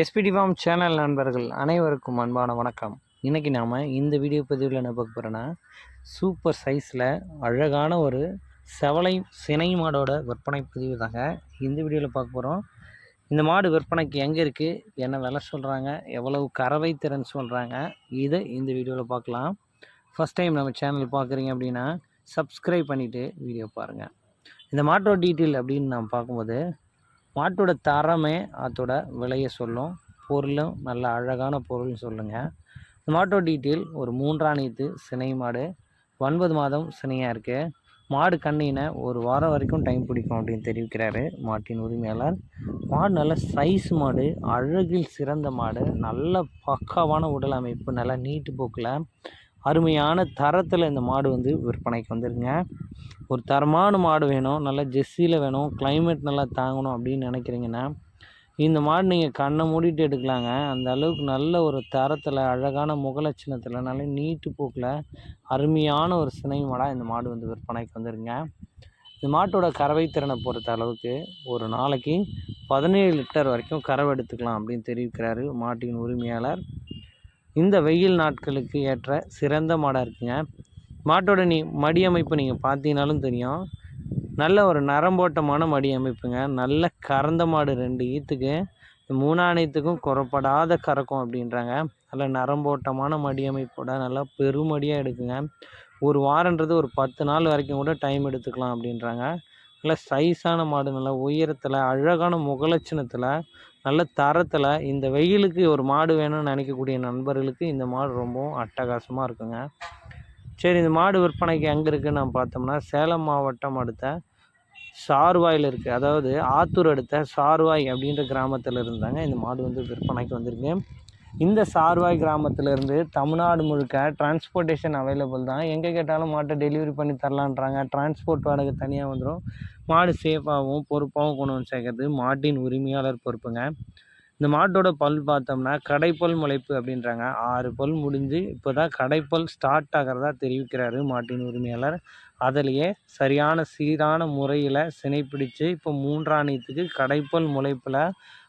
SPD form channel நண்பர்கள் அனைவருக்கும் அன்பான வணக்கம். இன்றைக்கி நாம் இந்த வீடியோ பதிவில் என்ன பார்க்க போகிறோன்னா சூப்பர் சைஸில் அழகான ஒரு செவலை சினை மாடோட விற்பனை பதிவு தாங்க. இந்த வீடியோவில் பார்க்க போகிறோம் இந்த மாடு விற்பனைக்கு எங்கே இருக்குது என்ன விலை சொல்கிறாங்க எவ்வளவு கறவை திறன் சொல்கிறாங்க இதை இந்த வீடியோவில் பார்க்கலாம். ஃபஸ்ட் டைம் நம்ம சேனல் பார்க்குறீங்க அப்படின்னா சப்ஸ்கிரைப் பண்ணிவிட்டு வீடியோ பாருங்கள் இந்த மாட்டோட டீட்டெயில் அப்படின்னு நான் பார்க்கும்போது மாட்டோட தரமே அதோட விலையை சொல்லும். பொருளும் நல்ல அழகான பொருள்னு சொல்லுங்கள் இந்த மாட்டோட டீட்டெயில் ஒரு மூன்றாணித்து சினை மாடு. ஒன்பது மாதம் சினையாக இருக்குது மாடு கண்ணினை ஒரு வாரம் வரைக்கும் டைம் பிடிக்கும் அப்படின்னு தெரிவிக்கிறாரு மாட்டின் உரிமையாளர். மாடு நல்ல சைஸ் மாடு அழகில் சிறந்த மாடு நல்ல பக்காவான உடல் அமைப்பு நல்லா நீட்டு போக்கில். அருமையான தரத்தில் இந்த மாடு வந்து விற்பனைக்கு வந்துருங்க. ஒரு தரமான மாடு வேணும் நல்லா ஜெஸ்ஸியில் வேணும் கிளைமேட் நல்லா தாங்கணும் அப்படின்னு நினைக்கிறீங்கன்னா இந்த மாடு நீங்கள் கண்ணை மூடிட்டு எடுக்கலாங்க. அந்த அளவுக்கு நல்ல ஒரு தரத்தில் அழகான முகலட்சணத்தில் நல்ல நீட்டு போக்கில் அருமையான ஒரு சினை மாடாக இந்த மாடு வந்து விற்பனைக்கு வந்துருங்க. இந்த மாட்டோட கறவை திறனை பொறுத்த அளவுக்கு ஒரு நாளைக்கு பதினேழு லிட்டர் வரைக்கும் கறவை எடுத்துக்கலாம் அப்படின்னு தெரிவிக்கிறாரு மாட்டின் உரிமையாளர். இந்த வெயில் நாட்களுக்கு ஏற்ற சிறந்த மாடாக இருக்குங்க. மாட்டோட நீ மடி அமைப்பு நீங்கள் பார்த்தீங்கனாலும் தெரியும். நல்ல ஒரு நரம்போட்டமான மடி அமைப்புங்க. நல்ல கறந்த மாடு ரெண்டு ஈத்துக்கு மூணாணையத்துக்கும் குறப்படாத கறக்கும் அப்படின்றாங்க. நல்ல நரம்போட்டமான மடி அமைப்போட நல்லா பெருமடியாக எடுக்குங்க. ஒரு வாரன்றது ஒரு பத்து நாள் வரைக்கும் கூட டைம் எடுத்துக்கலாம் அப்படின்றாங்க. நல்ல சைஸான மாடு நல்ல உயரத்தில் அழகான முகலட்சணத்தில் நல்ல தரத்தில் இந்த வெயிலுக்கு ஒரு மாடு வேணும்னு நினைக்கக்கூடிய நண்பர்களுக்கு இந்த மாடு ரொம்பவும் அட்டகாசமாக இருக்குங்க. சரி இந்த மாடு விற்பனைக்கு எங்கே இருக்குதுன்னு நம்ம பார்த்தோம்னா சேலம் மாவட்டம் அடுத்த சார்வாயில் இருக்குது அதாவது ஆத்தூர் அடுத்த சார்வாய் அப்படின்ற கிராமத்தில் இருந்தாங்க இந்த மாடு வந்து விற்பனைக்கு வந்திருக்கு. இந்த சார்வாய் கிராமத்திலேருந்து தமிழ்நாடு முழுக்க டிரான்ஸ்போர்ட்டேஷன் அவைலபிள் தான். எங்கே கேட்டாலும் மாட்டை டெலிவரி பண்ணி தரலான்றாங்க. டிரான்ஸ்போர்ட் வாடகை தனியாக வந்துடும் மாடு சேஃபாகவும் பொறுப்பாகவும் கொண்டு வந்து சேர்க்கறது மாட்டின் உரிமையாளர் பொறுப்புங்க. இந்த மாட்டோட பல் பார்த்தோம்னா கடைப்பல் முளைப்பு அப்படின்றாங்க. ஆறு பல் முடிஞ்சு இப்போ தான் கடைப்பல் ஸ்டார்ட் ஆகிறதா தெரிவிக்கிறாரு மாட்டின் உரிமையாளர். அதிலேயே சரியான சீரான முறையில் சினைப்பிடிச்சு இப்போ மூன்றாணியத்துக்கு கடைப்பல் முளைப்பில்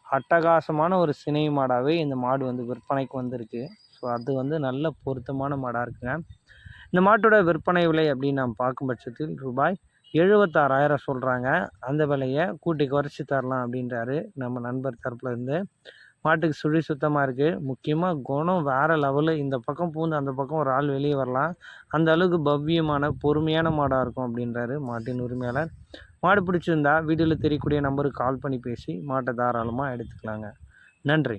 அட்டகாசமான ஒரு சினை மாடாகவே இந்த மாடு வந்து விற்பனைக்கு வந்திருக்கு. ஸோ அது வந்து நல்ல பொருத்தமான மாடாக இருக்குங்க. இந்த மாட்டோட விற்பனை விலை அப்படின்னு நாம் பார்க்கும் பட்சத்தில் ரூபாய் எழுபத்தாறாயிரம் சொல்கிறாங்க அந்த விலையை கூட்டி குறைச்சி தரலாம் அப்படின்றாரு நம்ம நண்பர் தரப்புலேருந்து மாட்டுக்கு சுழி சுத்தமாக இருக்குது முக்கியமாக குணம் வேறு லெவலு இந்த பக்கம் பூந்து அந்த பக்கம் ஒரு ஆள் வெளியே வரலாம். அந்த அளவுக்கு பவ்யமான பொறுமையான மாடாக இருக்கும் அப்படின்றாரு மாட்டின் உரிமையாளர். மாடு பிடிச்சிருந்தா வீட்டில் தெரியக்கூடிய நம்பருக்கு கால் பண்ணி பேசி மாட்டை தாராளமாக எடுத்துக்கலாங்க. நன்றி.